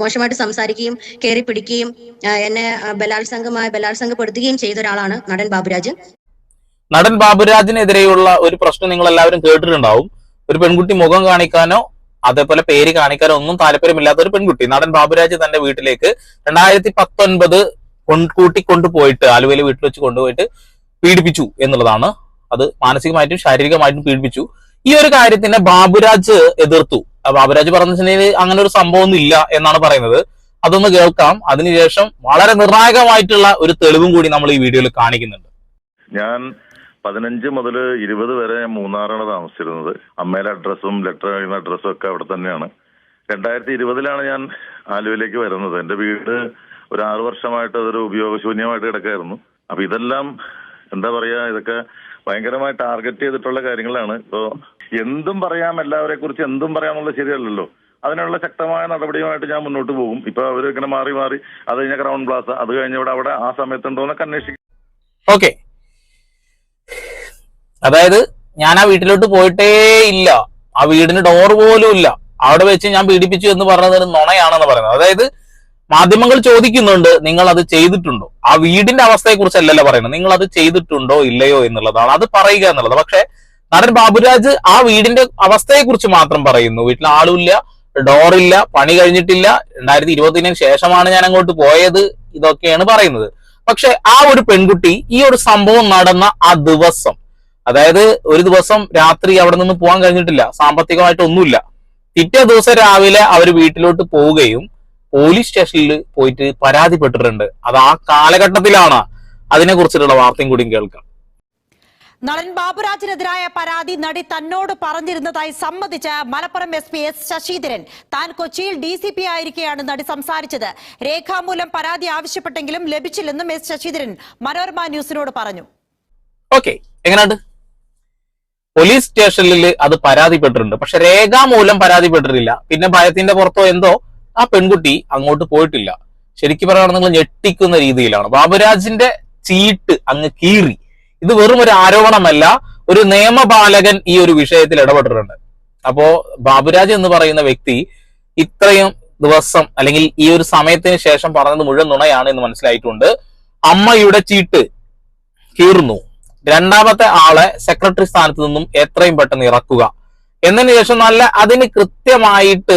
മോശമായിട്ട് സംസാരിക്കുകയും കയറി പിടിക്കുകയും എന്നെ ബലാത്സംഗമായി ബലാത്സംഗപ്പെടുത്തുകയും ചെയ്ത ഒരാളാണ് നടൻ ബാബുരാജ്. നടൻ ബാബുരാജിനെതിരെയുള്ള ഒരു പ്രശ്നം നിങ്ങൾ എല്ലാവരും കേട്ടിട്ടുണ്ടാവും. ഒരു പെൺകുട്ടി മുഖം കാണിക്കാനോ അതേപോലെ പേര് കാണിക്കാനോ ഒന്നും താല്പര്യമില്ലാത്ത ഒരു പെൺകുട്ടി. നടൻ ബാബുരാജ് തന്റെ വീട്ടിലേക്ക് രണ്ടായിരത്തി പത്തൊൻപത് കൂട്ടിക്കൊണ്ടുപോയിട്ട് ആലുവയിലെ വീട്ടിൽ വെച്ച് കൊണ്ടുപോയിട്ട് പീഡിപ്പിച്ചു എന്നുള്ളതാണ്. അത് മാനസികമായിട്ടും ശാരീരികമായിട്ടും പീഡിപ്പിച്ചു. ഈ ഒരു കാര്യത്തിനെ ബാബുരാജ് എതിർത്തു. ബാബുരാജ് പറഞ്ഞ വെച്ചിട്ടുണ്ടെങ്കിൽ അങ്ങനെ ഒരു സംഭവം ഒന്നും ഇല്ല എന്നാണ് പറയുന്നത്. അതൊന്ന് കേൾക്കാം. അതിനുശേഷം വളരെ നിർണായകമായിട്ടുള്ള ഒരു തെളിവും കൂടി നമ്മൾ ഈ വീഡിയോയിൽ കാണിക്കുന്നുണ്ട്. ഞാൻ പതിനഞ്ച് മുതൽ ഇരുപത് വരെ ഞാൻ മൂന്നാറാണ് താമസിച്ചിരുന്നത്. അമ്മയുടെ അഡ്രസ്സും ലെറ്റർ കഴിയുന്ന അഡ്രസ്സും ഒക്കെ അവിടെ തന്നെയാണ്. രണ്ടായിരത്തി ഇരുപതിലാണ് ഞാൻ ആലുവയിലേക്ക് വരുന്നത്. എന്റെ വീട് ഒരു ആറു വർഷമായിട്ട് അതൊരു ഉപയോഗശൂന്യമായിട്ട് കിടക്കായിരുന്നു. അപ്പൊ ഇതെല്ലാം എന്താ പറയാ ഇതൊക്കെ ഭയങ്കരമായി ടാർഗറ്റ് ചെയ്തിട്ടുള്ള കാര്യങ്ങളാണ്. ഇപ്പോ എന്തും പറയാം എല്ലാവരെ കുറിച്ച് എന്തും പറയാമെന്നുള്ള ശരിയല്ലല്ലോ. അതിനുള്ള ശക്തമായ നടപടിയുമായിട്ട് ഞാൻ മുന്നോട്ട് പോകും. ഇപ്പൊ അവർ ഇങ്ങനെ മാറി മാറി അത് കഴിഞ്ഞ ക്രൗൺ പ്ലാസ അത് കഴിഞ്ഞ ഇവിടെ അവിടെ ആ സമയത്തുണ്ടോന്നൊക്കെ അന്വേഷിക്കും. ഓക്കെ അതായത് ഞാൻ ആ വീട്ടിലോട്ട് പോയിട്ടേ ഇല്ല. ആ വീടിന് ഡോർ പോലും ഇല്ല. അവിടെ വെച്ച് ഞാൻ പീഡിപ്പിച്ചു എന്ന് പറഞ്ഞത് നുണയാണെന്ന് പറയുന്നത്. അതായത് മാധ്യമങ്ങൾ ചോദിക്കുന്നുണ്ട് നിങ്ങൾ അത് ചെയ്തിട്ടുണ്ടോ? ആ വീടിന്റെ അവസ്ഥയെ കുറിച്ചല്ലല്ലോ പറയുന്നത്. നിങ്ങൾ അത് ചെയ്തിട്ടുണ്ടോ ഇല്ലയോ എന്നുള്ളതാണ്. അത് പറയുക എന്നുള്ളത്. പക്ഷെ നടൻ ബാബുരാജ് ആ വീടിന്റെ അവസ്ഥയെ കുറിച്ച് മാത്രം പറയുന്നു. വീട്ടിൽ ആളുമില്ല ഡോറില്ല പണി കഴിഞ്ഞിട്ടില്ല. രണ്ടായിരത്തി ഇരുപത്തിന് ശേഷമാണ് ഞാൻ അങ്ങോട്ട് പോയത് ഇതൊക്കെയാണ് പറയുന്നത്. പക്ഷെ ആ ഒരു പെൺകുട്ടി ഈ ഒരു സംഭവം നടന്ന ആ ദിവസം അതായത് ഒരു ദിവസം രാത്രി അവിടെ നിന്ന് പോകാൻ കഴിഞ്ഞിട്ടില്ല. സാമ്പത്തികമായിട്ട് ഒന്നുമില്ല പിറ്റേ ദിവസം രാവിലെ അവർ വീട്ടിലോട്ട് പോവുകയും പോലീസ് സ്റ്റേഷനിൽ പോയിട്ട് പരാതിപ്പെട്ടിട്ടുണ്ട്. അത് ആ കാലഘട്ടത്തിലാണ് അതിനെ കുറിച്ചിട്ടുള്ള വാർത്തയും കൂടിയും കേൾക്കാം. നളൻ ബാബുരാജിനെതിരായ പരാതി നടി തന്നോട് പറഞ്ഞിരുന്നതായി സമ്മതിച്ച Malappuram S P S Sasidharan താൻ കൊച്ചിയിൽ ഡി സി പി ആയിരിക്കെയാണ് നടി സംസാരിച്ചത്. രേഖാമൂലം പരാതി ആവശ്യപ്പെട്ടെങ്കിലും ലഭിച്ചില്ലെന്നും എസ് ശശിധരൻ മനോരമ ന്യൂസിനോട് പറഞ്ഞു. ഓക്കെ എങ്ങനെയുണ്ട് പോലീസ് സ്റ്റേഷനിൽ അത് പരാതിപ്പെട്ടിട്ടുണ്ട്. പക്ഷെ രേഖാമൂലം പരാതിപ്പെട്ടിട്ടില്ല. പിന്നെ ഭയത്തിന്റെ പുറത്തോ എന്തോ ആ പെൺകുട്ടി അങ്ങോട്ട് പോയിട്ടില്ല. ശരിക്കും പറയുകയാണെങ്കിൽ ഞെട്ടിക്കുന്ന രീതിയിലാണ്. ബാബുരാജിന്റെ ചീട്ട് അങ്ങ് കീറി. ഇത് വെറും ഒരു ആരോപണമല്ല ഒരു നിയമപാലകൻ ഈ ഒരു വിഷയത്തിൽ ഇടപെട്ടിട്ടുണ്ട്. അപ്പോ ബാബുരാജ് എന്ന് പറയുന്ന വ്യക്തി ഇത്രയും ദിവസം അല്ലെങ്കിൽ ഈ ഒരു സമയത്തിന് ശേഷം പറഞ്ഞത് മുഴുവൻ നുണയാണ് എന്ന് മനസ്സിലായിട്ടുണ്ട്. അമ്മയുടെ ചീട്ട് കീറുന്നു. രണ്ടാമത്തെ ആളെ സെക്രട്ടറി സ്ഥാനത്ത് നിന്നും എത്രയും പെട്ടെന്ന് ഇറക്കുക. എന്നതിന് ശേഷം നല്ല അതിന് കൃത്യമായിട്ട്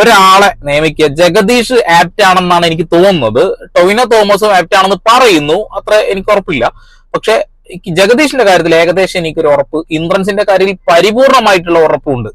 ഒരാളെ നിയമിക്കുക. ജഗദീഷ് ആപ്റ്റ് ആണെന്നാണ് എനിക്ക് തോന്നുന്നത്. ടൊവിനോ തോമസും ആപ്റ്റ് ആണെന്ന് പറയുന്നു. അത്ര എനിക്ക് ഉറപ്പില്ല. പക്ഷെ ജഗദീഷിന്റെ കാര്യത്തിൽ ഏകദേശം എനിക്കൊരു ഉറപ്പ്. ഇന്ദ്രൻസിന്റെ കാര്യത്തിൽ പരിപൂർണമായിട്ടുള്ള ഉറപ്പുണ്ട്.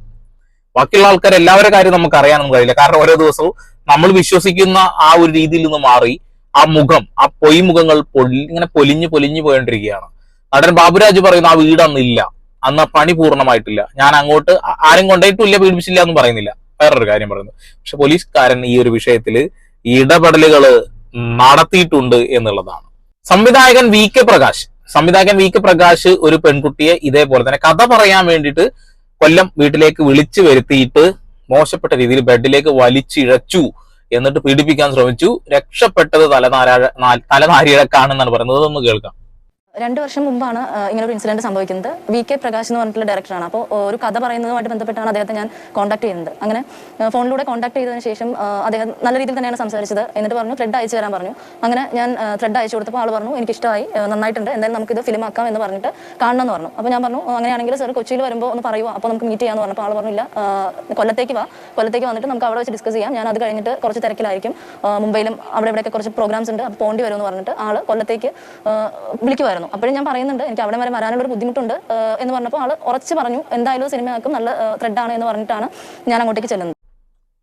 ബാക്കിയുള്ള ആൾക്കാർ എല്ലാവരുടെ കാര്യം നമുക്ക് അറിയാനൊന്നും കഴിയില്ല. കാരണം ഓരോ ദിവസവും നമ്മൾ വിശ്വസിക്കുന്ന ആ ഒരു രീതിയിൽ നിന്ന് മാറി ആ മുഖം ആ പൊയ്മുഖങ്ങൾ പൊലി ഇങ്ങനെ പൊലിഞ്ഞു പൊലിഞ്ഞു പോയിക്കൊണ്ടിരിക്കുകയാണ്. നടൻ ബാബുരാജ് പറയുന്ന ആ വീട് അന്നില്ല അന്ന് പണി പൂർണമായിട്ടില്ല. ഞാൻ അങ്ങോട്ട് ആരും ഇല്ല പീഡിപ്പിച്ചില്ല എന്ന് പറയുന്നില്ല. വേറൊരു കാര്യം പറയുന്നു. പക്ഷെ പോലീസുകാരൻ ഈ ഒരു വിഷയത്തിൽ ഇടപെടലുകൾ നടത്തിയിട്ടുണ്ട് എന്നുള്ളതാണ്. സംവിധായകൻ വി കെ പ്രകാശ്. സംവിധായകൻ വി കെ പ്രകാശ് ഒരു പെൺകുട്ടിയെ ഇതേപോലെ തന്നെ കഥ പറയാൻ വേണ്ടിയിട്ട് കൊല്ലം വീട്ടിലേക്ക് വിളിച്ചു വരുത്തിയിട്ട് മോശപ്പെട്ട രീതിയിൽ ബെഡിലേക്ക് വലിച്ചിഴച്ചു എന്നിട്ട് പീഡിപ്പിക്കാൻ ശ്രമിച്ചു. രക്ഷപ്പെട്ടത് തലനാരാഴ നാ- തലനാരിഴക്കാണെന്നാണ് പറയുന്നത്. അതൊന്ന് കേൾക്കാം. രണ്ട് വർഷം മുമ്പാണ് ഇങ്ങനെ ഒരു ഇൻസിഡന്റ് സംഭവിക്കുന്നത്. വി കെ പ്രകാശ് എന്ന് പറഞ്ഞിട്ടുള്ള ഡയറക്ടറാണ് അപ്പോൾ ഒരു കഥ പറയുന്നതുമായിട്ട് ബന്ധപ്പെട്ടാണ് അദ്ദേഹത്തെ ഞാൻ കോൺടാക്ട് ചെയ്യുന്നത്. അങ്ങനെ ഫോണിലൂടെ കോൺടാക്ട് ചെയ്തതിന് ശേഷം അദ്ദേഹം നല്ല രീതിയിൽ തന്നെയാണ് സംസാരിച്ചത്. എന്നിട്ട് പറഞ്ഞു ത്രെഡ് അയച്ചു തരാൻ പറഞ്ഞു. അങ്ങനെ ഞാൻ ത്രെഡ് അയച്ചു കൊടുത്തപ്പോൾ ആൾ പറഞ്ഞു എനിക്ക് ഇഷ്ടമായി നന്നായിട്ടുണ്ട്. എന്തായാലും നമുക്കിത് ഫിലിം ആക്കാം എന്ന് പറഞ്ഞിട്ട് കാണണം എന്ന് പറഞ്ഞു. അപ്പോൾ ഞാൻ പറഞ്ഞു അങ്ങനെയാണെങ്കിൽ സർ കൊച്ചിയിൽ വരുമ്പോൾ ഒന്ന് പറയുക അപ്പോൾ നമുക്ക് മീറ്റ് ചെയ്യാമെന്ന് പറഞ്ഞപ്പോൾ ആൾ പറഞ്ഞില്ല കൊല്ലത്തേക്ക് വാ. കൊല്ലത്തേക്ക് വന്നിട്ട് നമുക്ക് അവിടെ വെച്ച് ഡിസ്കസ് ചെയ്യാം. ഞാൻ അത് കഴിഞ്ഞിട്ട് കുറച്ച് തിരക്കിലായിരിക്കും. മുംബൈയിലും അവിടെ ഇവിടെയൊക്കെ കുറച്ച് പ്രോഗ്രാംസ് ഉണ്ട്. അപ്പോൾ പോകേണ്ടി വരുമെന്ന് പറഞ്ഞിട്ട് ആൾ കൊല്ലത്തേക്ക് ആ, വിളിക്കുമായിരുന്നു അപ്പോഴും ഞാൻ പറയുന്നുണ്ട് എനിക്ക് അവിടെ വരെ വരാനുള്ള ഒരു ബുദ്ധിമുട്ടുണ്ട് എന്ന് പറഞ്ഞപ്പോൾ ആൾ ഉറച്ച് പറഞ്ഞു എന്തായാലും സിനിമയാക്കും നല്ല ത്രെഡ് ആണ് എന്ന് പറഞ്ഞിട്ടാണ് ഞാൻ അങ്ങോട്ടേക്ക് ചെല്ലുന്നത്.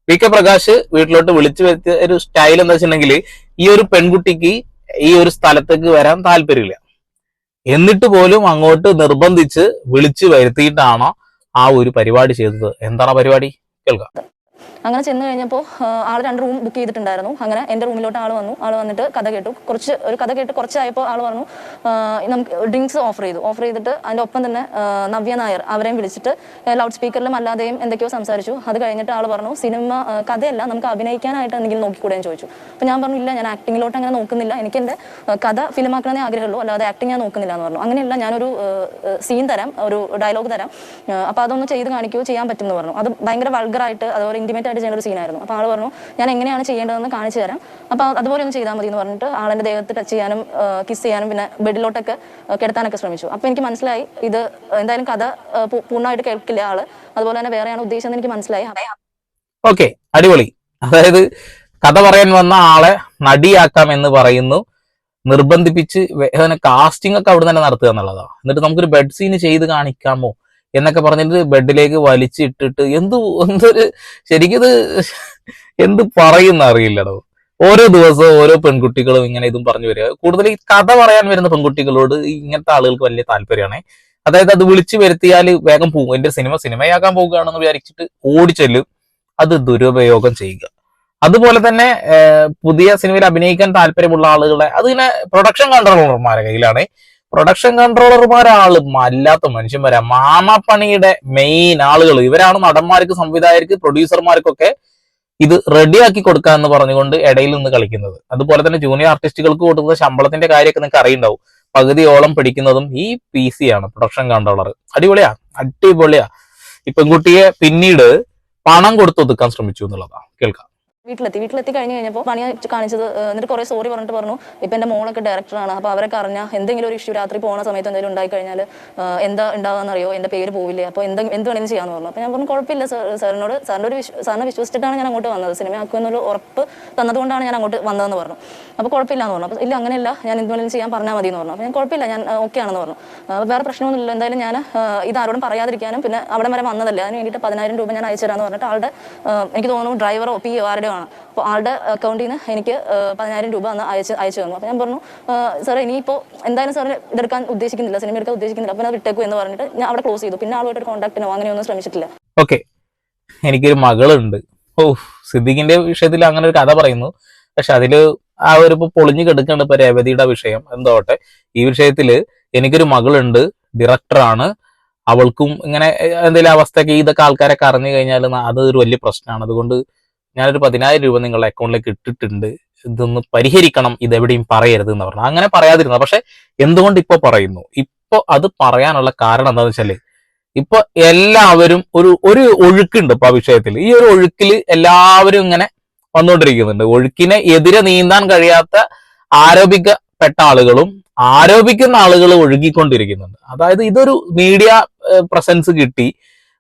വി കെ പ്രകാശ് വീട്ടിലോട്ട് വിളിച്ചു വരുത്തിയ ഒരു സ്റ്റൈൽ എന്താ വെച്ചിട്ടുണ്ടെങ്കിൽ ഈ ഒരു പെൺകുട്ടിക്ക് ഈ ഒരു സ്ഥലത്തേക്ക് വരാൻ താല്പര്യമില്ല. എന്നിട്ട് പോലും അങ്ങോട്ട് നിർബന്ധിച്ച് വിളിച്ചു വരുത്തിയിട്ടാണോ ആ ഒരു പരിപാടി ചെയ്തത്. എന്താണ് പരിപാടി? കേൾക്കാം. അങ്ങനെ ചെന്ന് കഴിഞ്ഞപ്പോൾ ആൾ രണ്ട് റൂം ബുക്ക് ചെയ്തിട്ടുണ്ടായിരുന്നു. അങ്ങനെ എന്റെ റൂമിലോട്ട് ആൾ വന്നു. ആൾ വന്നിട്ട് കഥ കേട്ടു. കുറച്ച് ഒരു കഥ കേട്ട് കുറച്ചായപ്പോൾ ആൾ പറഞ്ഞു നമുക്ക് ഡ്രിങ്ക്സ് ഓഫർ ചെയ്തു. ഓഫർ ചെയ്തിട്ട് അതിന്റെ ഒപ്പം തന്നെ നവ്യ നായർ അവരെയും വിളിച്ചിട്ട് ലൗഡ് സ്പീക്കറിലും അല്ലാതെയും എന്തൊക്കെയോ സംസാരിച്ചു. അത് കഴിഞ്ഞിട്ട് ആൾ പറഞ്ഞു സിനിമ കഥയല്ല നമുക്ക് അഭിനയിക്കാനായിട്ട് എന്തെങ്കിലും നോക്കിക്കൂടെ ചോദിച്ചു. അപ്പോൾ ഞാൻ പറഞ്ഞു ഇല്ല ഞാൻ ആക്ടിങ്ങിലോട്ട് അങ്ങനെ നോക്കുന്നില്ല. എനിക്ക് എന്റെ കഥ ഫിലിമാക്കണമെന്നേ ആഗ്രഹമുള്ളൂ. അല്ലാതെ ആക്ടിങ് ഞാൻ നോക്കുന്നില്ല എന്ന് പറഞ്ഞു. അങ്ങനെയല്ല ഞാനൊരു സീൻ തരാം ഒരു ഡയലോഗ് തരാം. അപ്പോൾ അതൊന്ന് ചെയ്ത് കാണിക്കുകയോ ചെയ്യാൻ പറ്റും എന്ന് പറഞ്ഞു. അത് ഭയങ്കര വൾഗറായിട്ട് അതുപോലെ ഇമ്മീഡിയറ്റ് ആയിട്ട് ചെയ്യുന്ന ഒരു സീനായിരുന്നു അപ്പോൾ ആൾ പറഞ്ഞു ഞാൻ എങ്ങനെയാണ് ചെയ്യേണ്ടതെന്ന് കാണിച്ചു തരാം. അപ്പോൾ അതുപോലെ ഒന്ന് ചെയ്താൽ മതി എന്ന് പറഞ്ഞിട്ട് ആളെന്റെ ദേഹത്ത് ടച്ച് ചെയ്യാനും കിസ് ചെയ്യാനും പിന്നെ ബെഡിലോട്ടൊക്കെ കിടത്താനൊക്കെ ശ്രമിച്ചു. അപ്പോൾ എനിക്ക് മനസ്സിലായി ഇത് എന്തായാലും കഥ പൂർണമായിട്ട് കേൾക്കില്ല ആൾ. അതുപോലെ തന്നെ വേറെയാണ് ഉദ്ദേശിച്ചതെന്ന് എനിക്ക് മനസ്സിലായി. ഓക്കെ അടിപൊളി. അതായത് കഥ പറയാൻ വന്ന ആളെ നടിയാക്കാം എന്ന് പറയുന്നു. നിർബന്ധിപ്പിച്ച് കാസ്റ്റിംഗ് ഒക്കെ അവിടെ തന്നെ നടത്തുക എന്നുള്ളതാണ് എന്നിട്ട് നമുക്കൊരു ബെഡ് സീന് ചെയ്ത് കാണിക്കാമോ? എന്നൊക്കെ പറഞ്ഞിട്ട് ബെഡിലേക്ക് വലിച്ചിട്ടിട്ട് എന്ത് എന്തൊരു ശരിക്കും എന്ത് പറയുന്ന അറിയില്ലടോ. ഓരോ ദിവസവും ഓരോ പെൺകുട്ടികളും ഇങ്ങനെ ഇതും പറഞ്ഞു വരിക. കൂടുതൽ ഈ കഥ പറയാൻ വരുന്ന പെൺകുട്ടികളോട് ഇങ്ങനത്തെ ആളുകൾക്ക് വലിയ താല്പര്യമാണ്. അതായത് അത് വിളിച്ചു വരുത്തിയാൽ വേഗം പോകും എന്റെ സിനിമ സിനിമയാക്കാൻ പോകുകയാണെന്ന് വിചാരിച്ചിട്ട് ഓടിച്ചെല്ലും. അത് ദുരുപയോഗം ചെയ്യുക. അതുപോലെ തന്നെ പുതിയ സിനിമയിൽ അഭിനയിക്കാൻ താല്പര്യമുള്ള ആളുകളെ അതിങ്ങനെ പ്രൊഡക്ഷൻ കൺട്രോളർമാരെ കയ്യിലാണ്. പ്രൊഡക്ഷൻ കൺട്രോളർമാരാളും അല്ലാത്ത മനുഷ്യന്മാരാ. മാമാപ്പണിയുടെ മെയിൻ ആളുകൾ ഇവരാണ് നടന്മാർക്ക് സംവിധായകർക്ക് പ്രൊഡ്യൂസർമാർക്കൊക്കെ ഇത് റെഡിയാക്കി കൊടുക്കുക എന്ന് പറഞ്ഞുകൊണ്ട് ഇടയിൽ നിന്ന് കളിക്കുന്നത്. അതുപോലെ തന്നെ ജൂനിയർ ആർട്ടിസ്റ്റുകൾക്ക് കൊടുക്കുന്ന ശമ്പളത്തിന്റെ കാര്യമൊക്കെ നിങ്ങൾക്ക് അറിയുണ്ടാവും. പകുതിയോളം പിടിക്കുന്നതും ഈ പി സി ആണ് പ്രൊഡക്ഷൻ കൺട്രോളർ അടിപൊളിയാ അടിപൊളിയാ. ഈ പെൺകുട്ടിയെ പിന്നീട് പണം കൊടുത്തൊതുക്കാൻ ശ്രമിച്ചു എന്നുള്ളതാ. കേൾക്കാം. വീട്ടിലെത്തി. വീട്ടിലെത്തി കഴിഞ്ഞ് കഴിഞ്ഞപ്പോൾ പണി കാണിച്ചത് എന്നിട്ട് കുറേ സോറി പറഞ്ഞിട്ട് പറഞ്ഞു. ഇപ്പം എന്റെ മോളൊക്കെ ഡയറക്ടറാണ് അപ്പോൾ അവരൊക്കെ അറിഞ്ഞാൽ എന്തെങ്കിലും ഒരു ഇഷ്യൂ രാത്രി പോകുന്ന സമയത്ത് എന്തെങ്കിലും ഉണ്ടായി കഴിഞ്ഞാൽ എന്താ ഉണ്ടാകുക അറിയോ എന്റെ പേര് പോവില്ലേ? അപ്പോൾ എന്ത് എന്ത് വേണമെങ്കിലും ചെയ്യാമെന്ന് പറഞ്ഞു. അപ്പോൾ ഞാൻ പറഞ്ഞു കുഴപ്പമില്ല സാറിനോട് സാറിന്റെ ഒരു സാറിനെ വിശ്വസിച്ചിട്ടാണ് ഞാൻ അങ്ങോട്ട് വന്നത്. സിനിമ ആക്കുമെന്നൊരു ഉറപ്പ് തന്നതുകൊണ്ടാണ് ഞാൻ അങ്ങോട്ട് വന്നതെന്ന് പറഞ്ഞു. അപ്പോൾ കുഴപ്പമില്ല എന്ന് പറഞ്ഞു. അപ്പോൾ ഇല്ല അങ്ങനെയല്ല. ഞാൻ എന്ത് വേണമെങ്കിലും ചെയ്യാൻ പറഞ്ഞാൽ മതി എന്ന് പറഞ്ഞു. അപ്പോൾ ഞാൻ കുഴപ്പമില്ല ഞാൻ ഓക്കെ ആണെന്ന് പറഞ്ഞു. അപ്പോൾ വേറെ പ്രശ്നമൊന്നുമില്ല. എന്തായാലും ഞാൻ ഇത് ആരോടും പറയാതിരിക്കാനും പിന്നെ അവിടെ വരെ വന്നതല്ല. അതിന് വേണ്ടിയിട്ട് പതിനായിരം രൂപ ഞാൻ അയച്ചു തരാമെന്ന് പറഞ്ഞിട്ട് ആളുടെ എനിക്ക് തോന്നുന്നു ഡ്രൈവറോ പി ആരുടെ ആണ് അപ്പോൾ ആളുടെ അക്കൗണ്ടിൽ നിന്ന് എനിക്ക് പതിനായിരം രൂപ അന്ന് അയച്ച് അയച്ചു തന്നു. അപ്പോൾ ഞാൻ പറഞ്ഞു സാറേ ഇനിയിപ്പോൾ എന്തായാലും സാറിന് ഇതെടുക്കാൻ ഉദ്ദേശിക്കുന്നില്ല സിനിമ എടുക്കാൻ ഉദ്ദേശിക്കുന്നില്ല. അപ്പോൾ ഞാൻ വിട്ടേക്കു എന്ന് പറഞ്ഞിട്ട് ഞാൻ അവിടെ ക്ലോസ് ചെയ്തു. പിന്നെ ആളുമായിട്ട് കോൺടാക്റ്റിനോ അങ്ങനെയൊന്നും ശ്രമിച്ചിട്ടില്ല. ഓക്കെ. എനിക്കൊരു മകളുണ്ട്. ഓ സിദ്ദിഖിന്റെ വിഷയത്തിൽ അങ്ങനെ ഒരു കഥ പറയുന്നു. പക്ഷെ അതിൽ ആ ഒരു ഇപ്പൊ പൊളിഞ്ഞു കിടക്കുന്നുണ്ട് ഇപ്പൊ രേവതിയുടെ വിഷയം. എന്തോട്ടെ ഈ വിഷയത്തിൽ എനിക്കൊരു മകളുണ്ട്. ഡയറക്ടറാണ് അവൾക്കും ഇങ്ങനെ എന്തെങ്കിലും അവസ്ഥയൊക്കെ ഇതൊക്കെ ആൾക്കാരൊക്കെ അറിഞ്ഞു കഴിഞ്ഞാൽ അത് ഒരു വലിയ പ്രശ്നമാണ്. അതുകൊണ്ട് ഞാനൊരു പതിനായിരം രൂപ നിങ്ങളുടെ അക്കൗണ്ടിലേക്ക് ഇട്ടിട്ടുണ്ട്. ഇതൊന്ന് പരിഹരിക്കണം. ഇതെവിടെയും പറയരുത് എന്ന് പറഞ്ഞു. അങ്ങനെ പറയാതിരുന്നു പക്ഷെ എന്തുകൊണ്ട് ഇപ്പൊ പറയുന്നു? ഇപ്പൊ അത് പറയാനുള്ള കാരണം എന്താണെന്ന് വെച്ചാൽ ഇപ്പൊ എല്ലാവരും ഒരു ഒരു ഒഴുക്കുണ്ട് ഇപ്പൊ ആ വിഷയത്തിൽ. ഈ ഒരു ഒഴുക്കിൽ എല്ലാവരും ഇങ്ങനെ വന്നുകൊണ്ടിരിക്കുന്നുണ്ട്. ഒഴുക്കിനെ എതിരെ നീന്താൻ കഴിയാത്ത ആരോപിക്കപ്പെട്ട ആളുകളും ആരോപിക്കുന്ന ആളുകൾ ഒഴുകിക്കൊണ്ടിരിക്കുന്നുണ്ട്. അതായത് ഇതൊരു മീഡിയ പ്രസൻസ് കിട്ടി.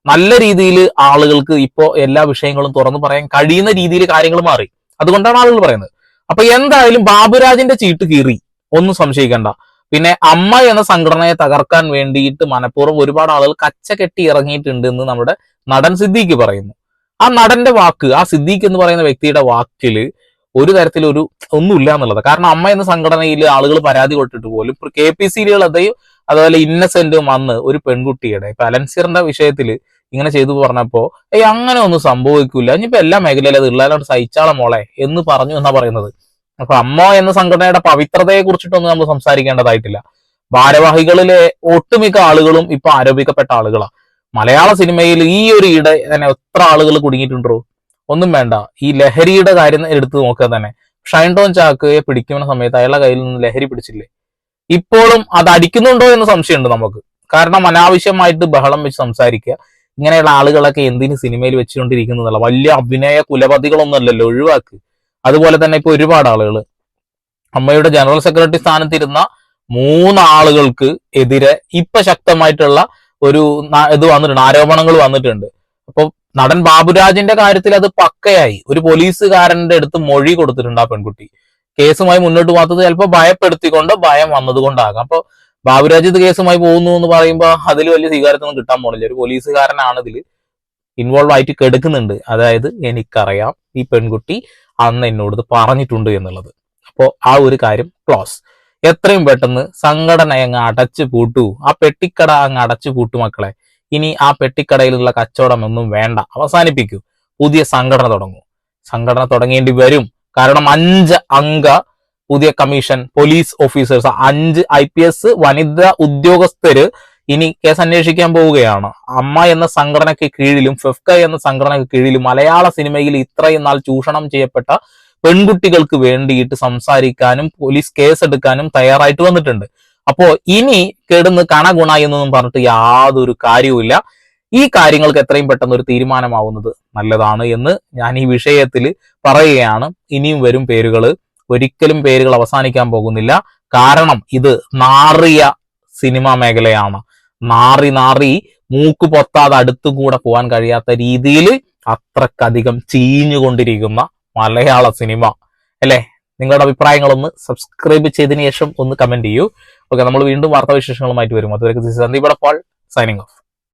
നല്ല രീതിയിൽ ആളുകൾക്ക് ഇപ്പോ എല്ലാ വിഷയങ്ങളും തുറന്നു പറയാൻ കഴിയുന്ന രീതിയിൽ കാര്യങ്ങൾ മാറി. അതുകൊണ്ടാണ് ആളുകൾ പറയുന്നത്. അപ്പൊ എന്തായാലും ബാബുരാജിന്റെ ചീട്ട് കീറി. ഒന്നും സംശയിക്കണ്ട. പിന്നെ അമ്മ എന്ന സംഘടനയെ തകർക്കാൻ വേണ്ടിയിട്ട് മനഃപൂർവം ഒരുപാട് ആളുകൾ കച്ച കെട്ടി ഇറങ്ങിയിട്ടുണ്ട് എന്ന് നമ്മുടെ നടൻ സിദ്ദീഖ് പറയുന്നു. ആ നടന്റെ വാക്ക് ആ സിദ്ദീഖ് എന്ന് പറയുന്ന വ്യക്തിയുടെ വാക്കിൽ ഒരു തരത്തിലൊരു ഒന്നുമില്ല എന്നുള്ളത്. കാരണം അമ്മ എന്ന സംഘടനയിൽ ആളുകൾ പരാതി കൊട്ടിട്ട് പോലും കെ പി സിയിലുള്ളതയും അതുപോലെ ഇന്നസെന്റും വന്ന് ഒരു പെൺകുട്ടിയുടെ ഇപ്പൊ അലൻസിറിന്റെ വിഷയത്തിൽ ഇങ്ങനെ ചെയ്തു പറഞ്ഞപ്പോ ഏയ് അങ്ങനെ ഒന്നും സംഭവിക്കില്ല ഇനിയിപ്പോ എല്ലാ മേഖലയിലും അത് ഉള്ളാലോട് സഹിച്ചാളെ മോളെ എന്ന് പറഞ്ഞു എന്നാ പറയുന്നത്. അപ്പൊ അമ്മ എന്ന സംഘടനയുടെ പവിത്രതയെ കുറിച്ചിട്ടൊന്നും നമ്മൾ സംസാരിക്കേണ്ടതായിട്ടില്ല. ഭാരവാഹികളിലെ ഒട്ടുമിക്ക ആളുകളും ഇപ്പൊ ആരോപിക്കപ്പെട്ട ആളുകളാ. മലയാള സിനിമയിൽ ഈ ഒരു ഇട തന്നെ എത്ര ആളുകൾ കുടുങ്ങിയിട്ടുണ്ടോ? ഒന്നും വേണ്ട. ഈ ലഹരിയുടെ കാര്യം എടുത്ത് നോക്കുക തന്നെ. ഷൈൻ ടോൺ ചാക്കയെ പിടിക്കുന്ന സമയത്ത് അയാളുടെ കയ്യിൽ നിന്ന് ലഹരി പിടിച്ചില്ലേ? ഇപ്പോഴും അത് അടിക്കുന്നുണ്ടോ എന്ന് സംശയമുണ്ട് നമുക്ക്. കാരണം അനാവശ്യമായിട്ട് ബഹളം വെച്ച് സംസാരിക്കുക ഇങ്ങനെയുള്ള ആളുകളൊക്കെ എന്തിന് സിനിമയിൽ വെച്ചുകൊണ്ടിരിക്കുന്നതല്ല വലിയ അഭിനയ കുലപതികളൊന്നും അല്ലല്ലോ ഒഴിവാക്ക്. അതുപോലെ തന്നെ ഇപ്പൊ ഒരുപാട് ആളുകൾ അമ്മയുടെ ജനറൽ സെക്രട്ടറി സ്ഥാനത്തിരുന്ന മൂന്ന് ആളുകൾക്ക് എതിരെ ഇപ്പൊ ശക്തമായിട്ടുള്ള ഒരു ഇത് വന്നിട്ടുണ്ട് ആരോപണങ്ങൾ വന്നിട്ടുണ്ട്. അപ്പൊ നടൻ ബാബുരാജിന്റെ കാര്യത്തിൽ അത് പക്കയായി. ഒരു പോലീസുകാരന്റെ അടുത്ത് മൊഴി കൊടുത്തിട്ടുണ്ട് ആ പെൺകുട്ടി. കേസുമായി മുന്നോട്ട് പോകാത്തത് ചിലപ്പോൾ ഭയപ്പെടുത്തിക്കൊണ്ട് ഭയം വന്നതുകൊണ്ടാകാം. അപ്പൊ ബാബുരാജിത് കേസുമായി പോകുന്നു എന്ന് പറയുമ്പോൾ അതിൽ വലിയ സ്വീകാരത്തൊന്നും കിട്ടാൻ പോണില്ല. ഒരു പോലീസുകാരനാണ് ഇതിൽ ഇൻവോൾവ് ആയിട്ട് കെടുക്കുന്നുണ്ട്. അതായത് എനിക്കറിയാം ഈ പെൺകുട്ടി അന്ന് എന്നോട് പറഞ്ഞിട്ടുണ്ട് എന്നുള്ളത്. അപ്പോൾ ആ ഒരു കാര്യം ക്ലോസ്. എത്രയും പെട്ടെന്ന് സംഘടന അങ്ങ് അടച്ചു പൂട്ടു. ആ പെട്ടിക്കട അങ്ങ് അടച്ചു പൂട്ടു മക്കളെ. ഇനി ആ പെട്ടിക്കടയിലുള്ള കച്ചവടം ഒന്നും വേണ്ട. അവസാനിപ്പിക്കൂ. പുതിയ സംഘടന തുടങ്ങൂ. സംഘടന തുടങ്ങേണ്ടി വരും. കാരണം അഞ്ച് അംഗ പുതിയ കമ്മീഷൻ പോലീസ് ഓഫീസേഴ്സ് അഞ്ച് ഐ പി എസ് വനിതാ ഉദ്യോഗസ്ഥര് ഇനി കേസ് അന്വേഷിക്കാൻ പോവുകയാണ്. അമ്മ എന്ന സംഘടനയ്ക്ക് കീഴിലും ഫെഫ്ക എന്ന സംഘടനയ്ക്ക് കീഴിലും മലയാള സിനിമയിൽ ഇത്രയും നാൾ ചൂഷണം ചെയ്യപ്പെട്ട പെൺകുട്ടികൾക്ക് വേണ്ടിയിട്ട് സംസാരിക്കാനും പോലീസ് കേസെടുക്കാനും തയ്യാറായിട്ട് വന്നിട്ടുണ്ട്. അപ്പോ ഇനി കെടുന്ന് കണഗുണ എന്നൊന്നും പറഞ്ഞിട്ട് യാതൊരു കാര്യവുമില്ല. ഈ കാര്യങ്ങൾക്ക് എത്രയും പെട്ടെന്ന് ഒരു തീരുമാനമാവുന്നത് നല്ലതാണ് എന്ന് ഞാൻ ഈ വിഷയത്തിൽ പറയുകയാണ്. ഇനിയും വരും പേരുകൾ. ഒരിക്കലും പേരുകൾ അവസാനിക്കാൻ പോകുന്നില്ല. കാരണം ഇത് നാറിയ സിനിമാ മേഖലയാണ്. നാറി നാറി മൂക്ക് പൊത്താതെ അടുത്തും കൂടെ പോകാൻ കഴിയാത്ത രീതിയിൽ അത്രക്കധികം ചീഞ്ഞുകൊണ്ടിരിക്കുന്ന മലയാള സിനിമ. അല്ലേ? നിങ്ങളുടെ അഭിപ്രായങ്ങളൊന്ന് സബ്സ്ക്രൈബ് ചെയ്തതിനു ശേഷം ഒന്ന് കമന്റ് ചെയ്യൂ. ഓക്കെ നമ്മൾ വീണ്ടും വാർത്താ വിശേഷങ്ങളുമായിട്ട് വരും അതുവരെ സന്ദീപ് പാൾ സൈനിങ് ഓഫ്.